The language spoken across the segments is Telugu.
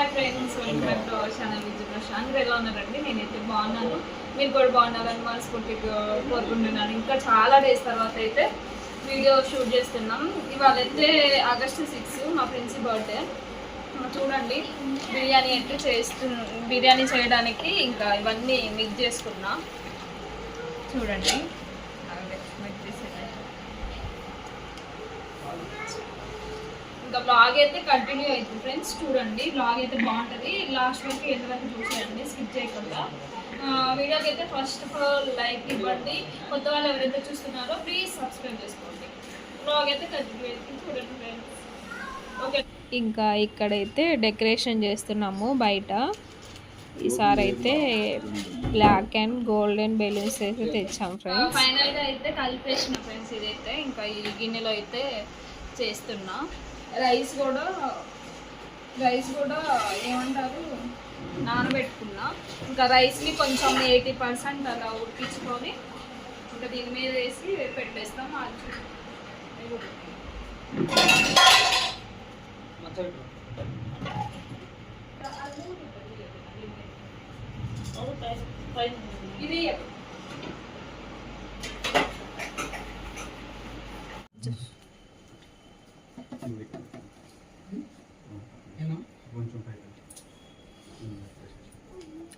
Hi friends welcome back to our channel Vijay Prashanth. ఎలా ఉన్నారండి? నేనైతే బాగున్నాను. మీరు కూడా బాగున్నారని మనస్ఫూర్తిగా కోరుకుంటున్నాను. ఇంకా చాలా డేస్ తర్వాత అయితే వీడియో షూట్ చేస్తున్నాం. ఇవాళైతే ఆగస్టు సిక్స్ మా ఫ్రెండ్స్ బర్త్డే చూడండి బిర్యానీ అయితే చేస్తు బిర్యానీ చేయడానికి ఇంకా ఇవన్నీ మిక్స్ చేసుకున్నా. చూడండి. మిక్స్ చేసేది ఇంకా బ్లాగ్ అయితే కంటిన్యూ అవుతుంది ఫ్రెండ్స్ చూడండి. బ్లాగ్ అయితే బాగుంటుంది. లాస్ట్ వరకు ఎండ్ వరకు చూసేయండి స్కిప్ చేయకుండా. వీడియోకి అయితే ఫస్ట్ ఆఫ్ ఆల్ లైక్ ఇవ్వండి. కొత్త వాళ్ళు ఎవరైతే చూస్తున్నారో ప్లీజ్ సబ్స్క్రైబ్ చేసుకోండి. బ్లాగ్ అయితే కంటిన్యూ అవుతుంది చూడండి ఫ్రెండ్స్ ఓకే ఇంకా ఇక్కడైతే డెకరేషన్ చేస్తున్నాము బయట. ఈసారి అయితే బ్లాక్ అండ్ గోల్డెన్ బెలూన్స్ అయితే తెచ్చాం ఫ్రెండ్స్ ఫైనల్గా అయితే కలిపేసిన ఫ్రెండ్స్ ఇదైతే. ఇంకా ఈ గిన్నెలో అయితే చేస్తున్నా. రైస్ కూడా రైస్ కూడా ఏమంటారు? నానబెట్టుకున్నా. ఇంకా రైస్ని కొంచెం ఎయిటీ పర్సెంట్ అలా ఉడికించుకొని ఇంకా దీని మీద వేసి పెట్టేస్తాం. అది ఇది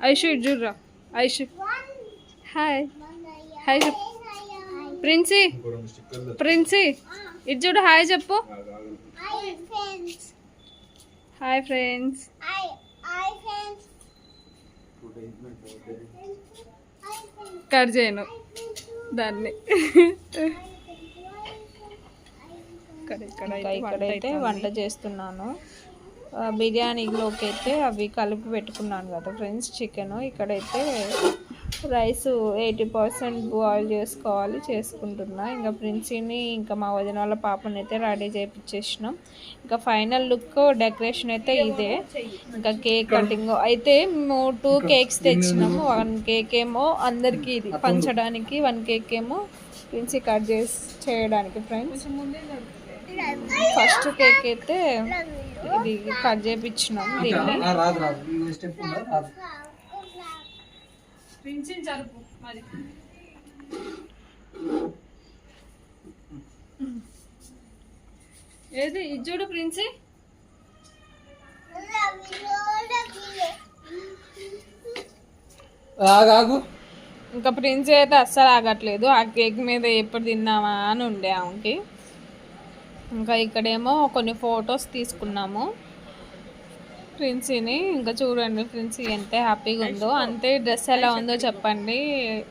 ఐషు ఇటు చూడరా. ఐషు. హాయ్. హాయ్ చెప్పు. ప్రిన్సీ. ప్రిన్సీ ఇటు చూడు హాయ్ చెప్పు. Hi friends. కట్ చేయను. దాన్ని. ఇక్కడ ఇక్కడైతే వంట చేస్తున్నాను. బిర్యానీలోకి అయితే అవి కలిపి పెట్టుకున్నాను కదా ఫ్రెండ్స్ చికెన్. ఇక్కడైతే రైస్ ఎయిటీ పర్సెంట్ బాయిల్ చేసుకోవాలి చేసుకుంటున్నా. ఇంకా ప్రిన్సీని ఇంకా మా వదిన వాళ్ళ పాపని అయితే రెడీ చేయించేసినాం ఇంకా ఫైనల్ లుక్ డెకరేషన్ అయితే ఇదే. ఇంకా కేక్ కటింగ్ అయితే మేము టూ కేక్స్ తెచ్చినాము. వన్ కేక్ ఏమో అందరికీ ఇది పంచడానికి వన్ కేక్ ఏమో ప్రిన్సీ కట్ చేసి చేయడానికి ఫ్రెండ్స్. ఫస్ట్ కేక్ అయితే కట్ చేపించినాం దీన్ని. ఏది? ఇది చూడు ప్రిన్సీ. ఇంకా ప్రిన్సీ అయితే అస్సలు ఆగట్లేదు. ఆ కేక్ మీద ఎప్పుడు తిన్నామా అని ఉండే ఆమెకి. ఇంకా ఇక్కడేమో కొన్ని ఫొటోస్ తీసుకున్నాము. ప్రిన్సీని ఇంకా చూడండి ప్రిన్సీ ఎంత హ్యాపీగా ఉందో. అంతే డ్రెస్ ఎలా ఉందో చెప్పండి.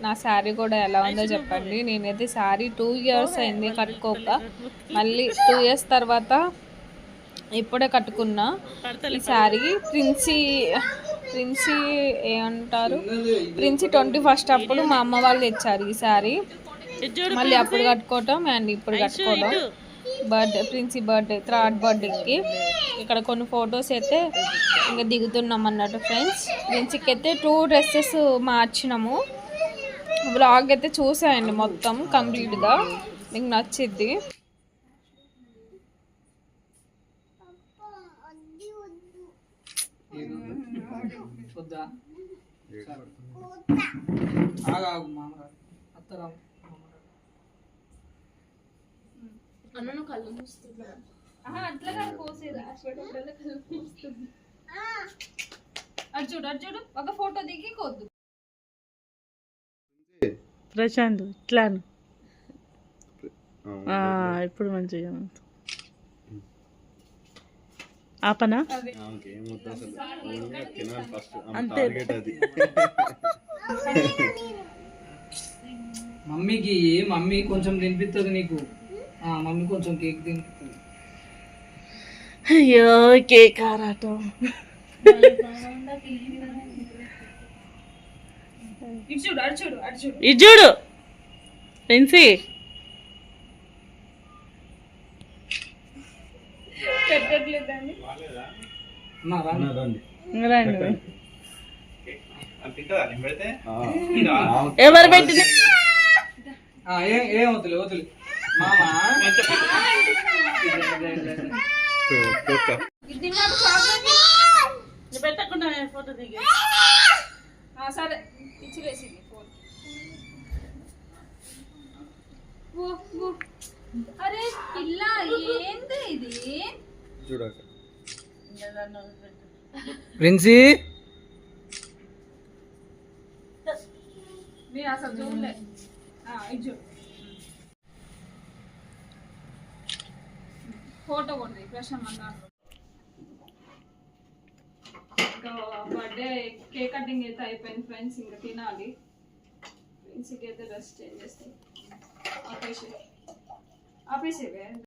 నా శారీ కూడా ఎలా ఉందో చెప్పండి. నేనైతే శారీ టూ ఇయర్స్ అయింది కట్టుకోక. మళ్ళీ టూ ఇయర్స్ తర్వాత ఇప్పుడే కట్టుకున్నా. ఈ శారీ ప్రిన్సీ ప్రిన్సీ ఏమంటారు? ప్రిన్సీ ట్వంటీ ఫస్ట్ అప్పుడు మా అమ్మ వాళ్ళు తెచ్చారు ఈ శారీ. మళ్ళీ అప్పుడు కట్టుకోవటం అండ్ ఇప్పుడు కట్టుకోవడం బర్త్డే ప్రిన్సీ బర్త్డే థర్డ్ బర్త్డేకి. ఇక్కడ కొన్ని ఫొటోస్ అయితే ఇంకా దిగుతున్నాం అన్నట్టు ఫ్రెండ్స్. ప్రిన్సీకి అయితే టూ డ్రెస్సెస్ మార్చినాము. బ్లాగ్ అయితే చూసాయండి మొత్తం కంప్లీట్గా. మీకు నచ్చిద్ది. వద్దా మామ అత్తరా అన్నను కళ్ళు మూస్తున్నా అట్లా కాదు కళ్ళు మూస్తుంది. చూడు అటు చూడు. ఒక ఫోటో దిగి కొద్దు. ప్రశాంత్ ఇట్లాను. ఆ, ఇప్పుడు మంచిగా. ఆపనా? అంతే. మమ్మీకి మమ్మీ కొంచెం తినిపిస్తుంది నీకు. మమ్మీ కొంచెం కేక్ తినిపిస్తుంది. అయ్యో కేక్ ఆరాటం. ఇది చూడు పెన్సీ ఎవరు ఏం ఏం వద్దులే వద్దులే పెట్టకుండా ఫోటో దిగి ఆ, సరే ఇచ్చిరేసింది ఫోన్. అరే పిల్ల ఏంది ఇది ప్రిన్సీ? నేను అసలు చూడలే. ఆ, ఇది చూడు ఫోటో కొడుతుంది ప్రశాంత్ అన్నారు ఇంకా బర్త్డే కేక్ కటింగ్ అయితే అయిపోయింది ఫ్రెండ్స్ ఇంకా తినాలి. ఫ్రెండ్స్కి అయితే డ్రెస్ చేంజ్ చేస్తాయి ఆపేసి ఆపేసేవే